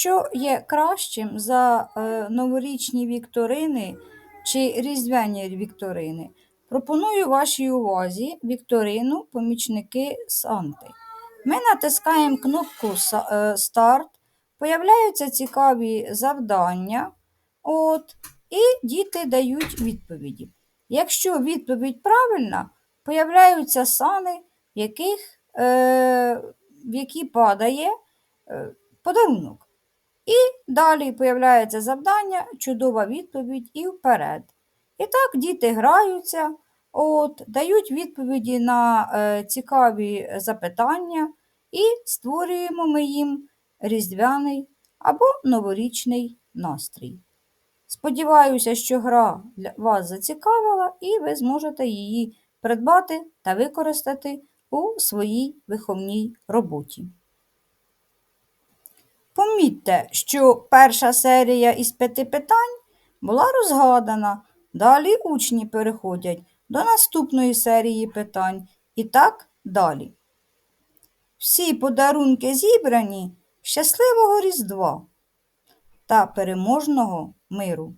Що є кращим за е, новорічні вікторини чи різдвяні вікторини? Пропоную вашій увазі вікторину Помічники Санти. Ми натискаємо кнопку «Са- е, Старт, появляються цікаві завдання, от, і діти дають відповіді. Якщо відповідь правильна, появляються сани, в яких, е, в які падає е, подарунок. І далі появляється завдання, чудова відповідь і вперед. І так діти граються, от, дають відповіді на е, цікаві запитання і створюємо ми їм різдвяний або новорічний настрій. Сподіваюся, що гра вас зацікавила і ви зможете її придбати та використати у своїй виховній роботі. Помітьте, що перша серія із п'яти питань була розгадана. Далі учні переходять до наступної серії питань і так далі. Всі подарунки зібрані. Щасливого Різдва та переможного миру!